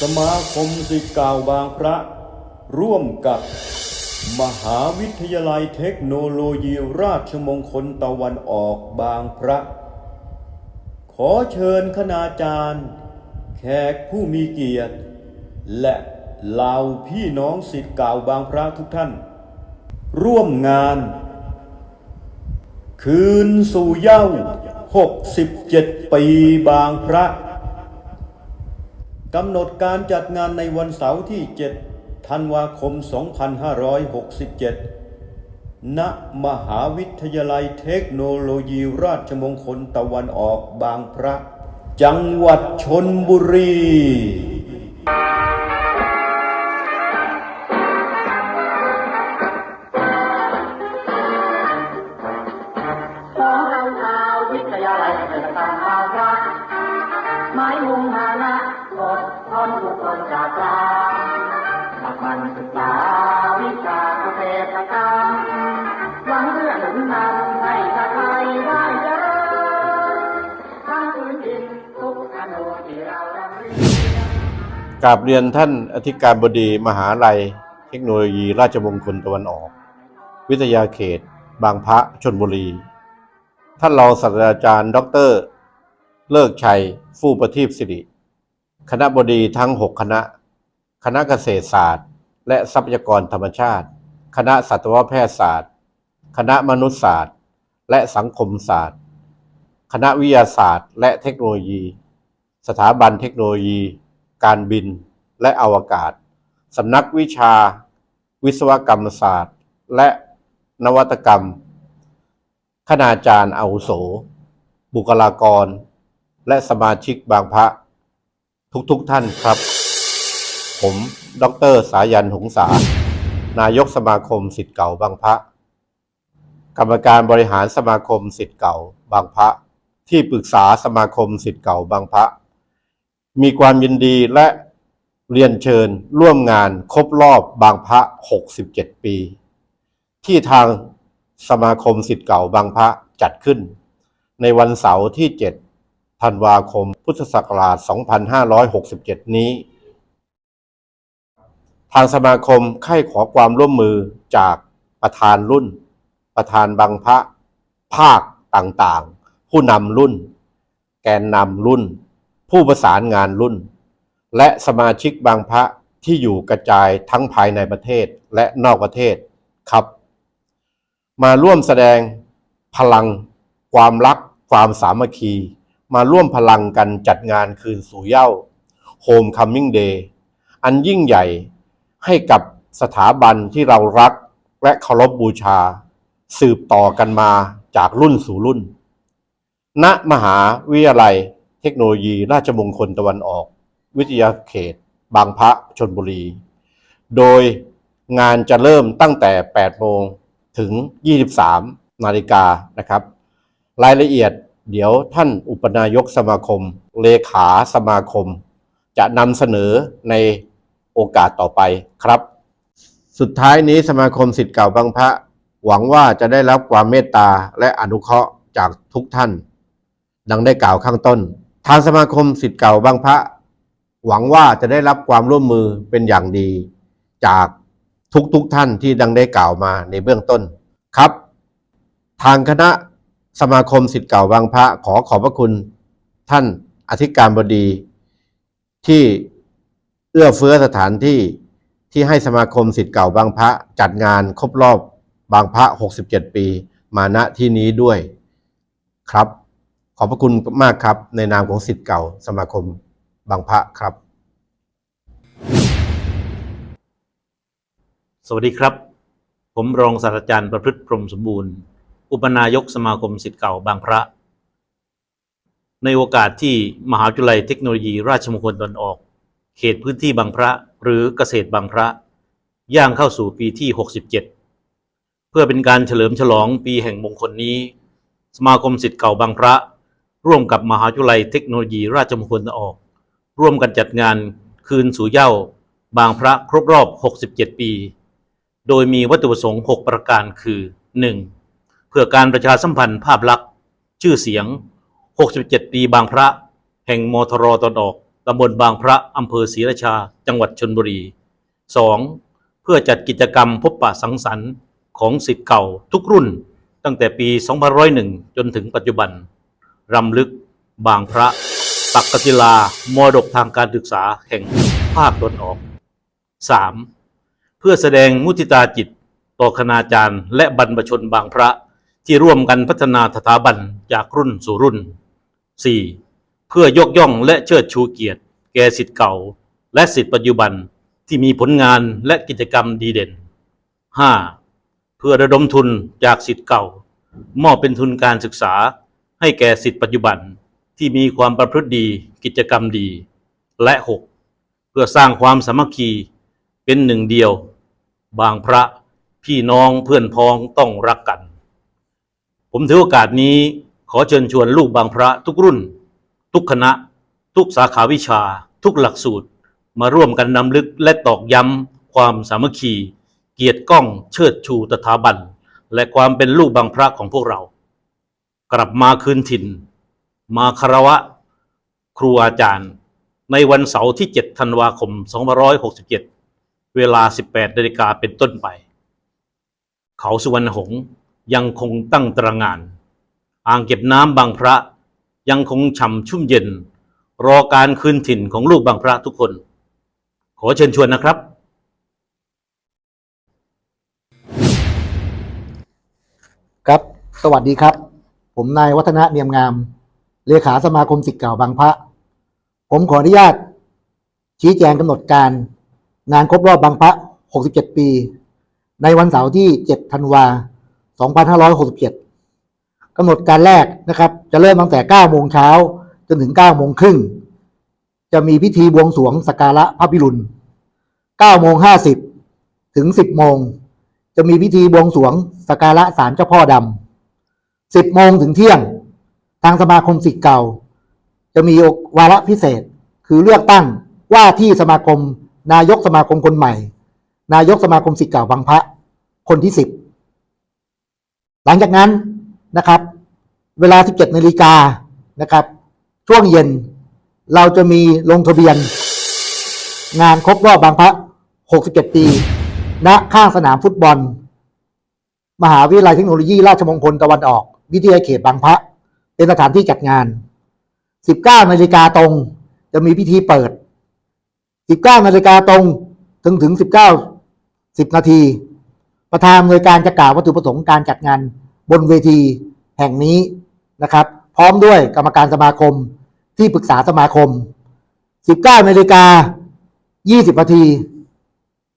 สมาคมศิษย์เก่าบางพระ ร่วมกับมหาวิทยาลัยเทคโนโลยีราชมงคลตะวันออกบางพระ ขอเชิญคณาจารย์ แขกผู้มีเกียรติ และเหล่าพี่น้องศิษย์เก่าบางพระทุกท่าน ร่วมงาน คืนสู่เย้า 67 ปีบางพระ กำหนดการจัดงานในวันเสาร์ที่ 7 ธันวาคม 2567 ณ มหาวิทยาลัยเทคโนโลยีราชมงคลตะวันออกบางพระ จังหวัดชนบุรี กราบเรียนท่านอธิการบดีมหาลัย เทคโนโลยีราชมงคลตะวันออก วิทยาเขต บางพระชนบุรี ท่านรองศาสตราจารย์ ดร เลิกชัย ฟู่ประทีปสิริ คณะบดีทั้ง 6 คณะ คณะเกษตรศาสตร์ และทรัพยากรธรรมชาติ คณะสัตวแพทยศาสตร์ คณะมนุษยศาสตร์ และสังคมศาสตร์ คณะวิทยาศาสตร์ และเทคโนโลยี สถาบันเทคโนโลยี การบินและอวกาศสำนักวิชา วิศวกรรมศาสตร์ และนวัตกรรม คณาจารย์อาวุโส บุคลากร และสมาชิกบางพระ ทุกๆทท่านครับ ผม ดร สายันหงษานายกสมาคมสิทธิ์เก่าบางพระ กรรมการบริหารสมาคมสิทธิ์เก่าบางพระ ที่ปรึกษาสมาคมสิทธิ์เก่าบางพระ มีความยินดีและเรียนเชิญร่วมงานครบรอบบางพระ 67 ปี ที่ทางสมาคมสิทธิ์เก่าบางพระจัดขึ้น ในวันเสาร์ที่ 7 ธันวาคม พุทธศักราช 2567 นี้ ทางสมาคมใคร่ขอความร่วมมือจากประธานรุ่น ประธานบางพระ ภาคต่างๆ ผู้นำรุ่น แกนนำรุ่น ผู้ประสานงานรุ่น และสมาชิกบางพระที่อยู่กระจายทั้งภายในประเทศและนอกประเทศครับ มาร่วมแสดงพลัง ความรัก ความสามัคคี มาร่วมพลังกันจัดงานคืนสู่เย้า Home Coming Day อันยิ่งใหญ่ให้กับสถาบันที่เรารักและเคารพบบูชา สืบต่อกันมาจากรุ่นสู่รุ่น ณมหาวิทยาลัย เทคโนโลยีราชมงคลตะวันออก วิทยาเขต บางพระชนบุรี โดยงานจะเริ่มตั้งแต่ 8 โมงถึง 23 นาฬิกานะครับ รายละเอียดเดี๋ยวท่านอุปนายกสมาคม เลขาสมาคม จะนำเสนอในโอกาสต่อไปครับ สุดท้ายนี้สมาคมสิทธิ์เก่าบางพระ หวังว่าจะได้รับความเมตตาและอนุเคราะห์จากทุกท่าน ดังได้กล่าวข้างต้น ทางสมาคมสิทธิ์เก่าบางพระ หวังว่าจะได้รับความร่วมมือเป็นอย่างดี จากทุกๆทท่านที่ดังได้กล่าวมาในเบื้องต้นครับ ทางคณะสมาคมสิทธิ์เก่าบางพระขอขอบพระคุณท่านอธิการบดี ที่เอื้อเฟื้อสถานที่ที่ให้สมาคมสิทธิ์เก่าบางพระจัดงานครบรอบบางพระ 67 ปี มาณที่นี้ด้วยครับ ขอบพระคุณมากครับ ในนามของสิทธิ์เก่าสมาคมบางพระครับ สวัสดีครับ ผมรองศาสตราจารย์ประพฤติพรหมสมบูรณ์ อุปนายกสมาคมสิทธิ์เก่าบางพระ ในโอกาสที่มหาวิทยาลัยเทคโนโลยีราชมงคลตะวันออก เขตพื้นที่บางพระ หรือเกษตรบางพระ ย่างเข้าสู่ปีที่ 67 เพื่อเป็นการเฉลิมฉลองปีแห่งมงคลนี้ สมาคมสิทธิ์เก่าบางพระ ร่วมกับมหาวิทยาลัยเทคโนโลยีราชมงคลตะออก ร่วมกันจัดงานคืนสู่เย้า บางพระครบรอบ 67 ปี โดยมีวัตถุประสงค์ 6 ประการคือ 1. เพื่อการประชาสัมพันธ์ภาพลักษณ์ ชื่อเสียง 67 ปีบางพระ แห่งมทรตอนออกตำบลบางพระอำเภอศรีราชา จังหวัดชนบุรี 2. เพื่อจัดกิจกรรมพบปะสังสรรค์ของสิทธิ์เก่าทุกรุ่น ตั้งแต่ปี 2501 จนถึงปัจจุบัน รำลึกบางพระ ตักกศิลามรดกทางการศึกษาแห่งภาคตนออก 3. เพื่อแสดงมุทิตาจิตต่อคณาจารย์ และบรรพชนบางพระที่ร่วมกันพัฒนาสถาบันจากรุ่นสู่รุ่น 4. เพื่อยกย่องและเชิดชูเกียรติ แก่สิทธิ์เก่า และสิทธิ์ปัจจุบันที่มีผลงานและกิจกรรมดีเด่น 5. เพื่อระดมทุนจากสิทธิ์เก่า มอบเป็นทุนการศึกษา ให้แก่สิทธิปัจจุบันที่มีความประพฤติดีกิจกรรมดี และ 6. เพื่อสร้างความสามัคคีเป็นหนึ่งเดียว บางพระพี่น้องเพื่อนพ้องต้องรักกัน ผมถือโอกาสนี้ขอเชิญชวนลูกบางพระทุกรุ่น ทุกคณะ ทุกสาขาวิชา ทุกหลักสูตร มาร่วมกันนำลึกและตอกย้ำความสามัคคี เกียรติก้องเชิดชูตถาบัน และความเป็นลูกบางพระของพวกเรา กลับมาคืนถิ่น มาคารวะครูอาจารย์ ในวันเสาร์ที่ 7 ธันวาคม 2567 เวลา 18นาฬิกาเป็นต้นไป เขาสุวรรณหงษ์ยังคงตั้งตระงาน อ่างเก็บน้ำบางพระยังคงฉ่ำชุ่มเย็น รอการคืนถิ่นของลูกบางพระทุกคน ขอเชิญชวนนะครับครับ สวัสดีครับ ผมนายวัฒนะเนียมงาม เลขาสมาคมสิทธิ์เก่าบางพระ ผมขออนุญาต ชี้แจงกำหนดการ งานครบรอบบางพระ 67 ปี ในวันเสาร์ที่ 7 ธันวา 2567กำหนดการแรกนะครับ จะเริ่มตั้งแต่ 9 โมงเช้าจนถึง 9 โมงครึ่ง จะมีพิธีบวงสรวงสักการะพระพิรุณ 9 โมง 50 ถึง 10 โมง จะมีพิธีบวงสรวงสักการะศาลเจ้าพ่อดำ 10โมงถึงเที่ยง ทางสมาคมสิทธิ์เก่า จะมีวาระพิเศษ คือเลือกตั้งว่าที่สมาคม นายกสมาคมคนใหม่ นายกสมาคมสิทธิ์เก่าบางพระคนที่10หลังจากนั้นนะครับ เวลา 17นาฬิกานะครับ ช่วงเย็นเราจะมีลงทะเบียน งานครบรอบบางพระ 67 ปีณข้างสนามฟุตบอล มหาวิทยาลัยเทคโนโลยีราชมงคลตะวันออก วิทยาเขตบางพระ เป็นสถานที่จัดงาน 19นาฬิกาตรง จะมีพิธีเปิด 19นาฬิกาตรงถึงถึง 19 10 นาที ประธานหน่วยการจะกล่าววัตถุประสงค์การจัดงานบนเวทีแห่งนี้นะครับ พร้อมด้วยกรรมการสมาคมที่ปรึกษาสมาคม 19นาฬิกา 20 นาที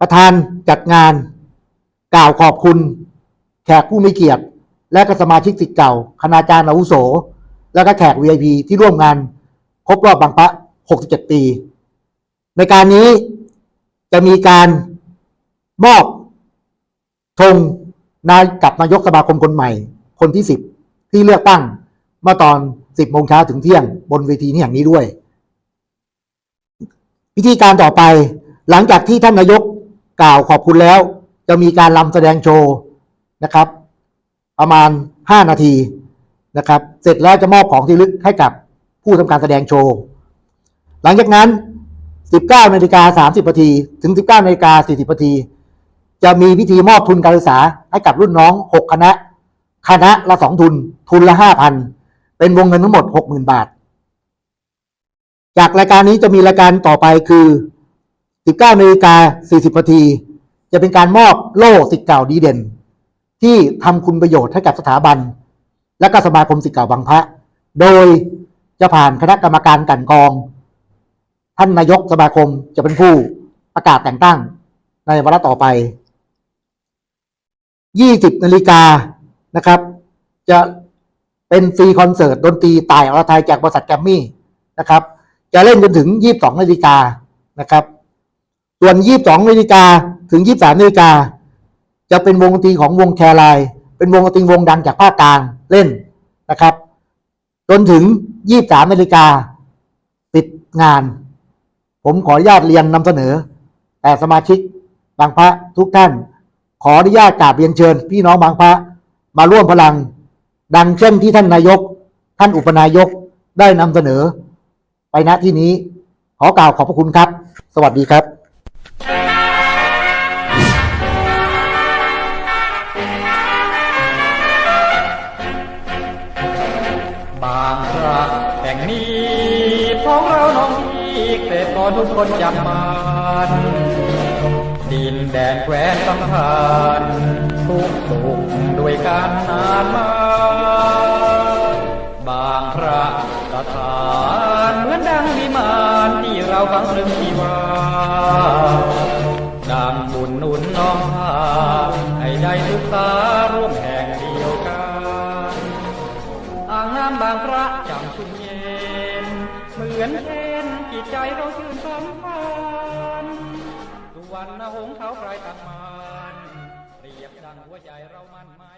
ประธานจัดงาน กล่าวขอบคุณ แขกผู้มีเกียรติ และก็สมาชิกสิทธิ์เก่า คณาจารย์อาวุโส และก็แขก VIP ที่ร่วมงานครบรอบบางพระ 67 ปี ในการนี้จะมีการมอบธงนายกับนายกสมาคมคนใหม่ คนที่ 10 ที่เลือกตั้งเมื่อตอน 10 โมงเช้าถึงเที่ยง บนเวทีนี้อย่างนี้ด้วย พิธีการต่อไปหลังจากที่ท่านนายกกล่าวขอบคุณแล้ว จะมีการรำแสดงโชว์นะครับ ประมาณ 5 นาทีนะครับ เสร็จแล้วจะมอบของที่ลึกให้กับผู้ทำการแสดงโชว์ หลังจากนั้น 19นาฬิกา30นาทีถึง 19นาฬิกา40นาทีจะมีพิธีมอบทุนการศึกษาให้กับรุ่นน้อง 6 คณะ คณะละ2ทุน ทุนละ 5,000 เป็นวงเงินทั้งหมด 60,000 บาท จากรายการนี้จะมีรายการต่อไปคือ 19นาฬิกา40นาทีจะเป็นการมอบโล่สิทธิ์เก่าดีเด่น ที่ทำคุณประโยชน์ให้กับสถาบัน และก็สมาคมสิทธิ์เก่าบางพระ โดยจะผ่านคณะกรรมการกันกอง ท่านนายกสมาคมจะเป็นผู้ประกาศแต่งตั้งในวาระต่อไป 20นาฬิกานะครับ จะเป็นฟรีคอนเสิร์ตดนตรีตายอรไทยจากบริษัทแกรมมี่นะครับ จะเล่นจนถึง 22นาฬิกานะครับ ส่วน 22นาฬิกาถึง 23นาฬิกา จะเป็นวงดนตรีของวงแคร์ไลเป็นวงดนตรีวงดังจากภาคกลางเล่นนะครับ จนถึง 23นาฬิกาปิดงาน ผมขออนุญาตเรียนนำเสนอ แต่สมาชิกบางพระทุกท่าน ขออนุญาตกราบเรียนเชิญ พี่น้องบางพระมาร่วมพลัง ดังเช่นที่ท่านนายก ท่านอุปนายกได้นำเสนอ ไปณที่นี้ขอกล่าวขอบพระคุณครับ สวัสดีครับ เกษตรกรทุกคนจำมันดินแดนแคว้นสัมพันธ์ทุกสุขด้วยการนานมา บางพระสถานเหมือนดังวิมานที่เราฟังเรื่องที่ว่าดังบุญนุนน้องพาให้ได้ศึกษาร่วมแห่งเดียวกัน อ่างน้ำบางพระจำชุม นเช่นจิตใจเราชื่นสัมพันธ์สุวรรณหงส์เขาไพรตังมันเรียบดังหัวใจเรามันหม่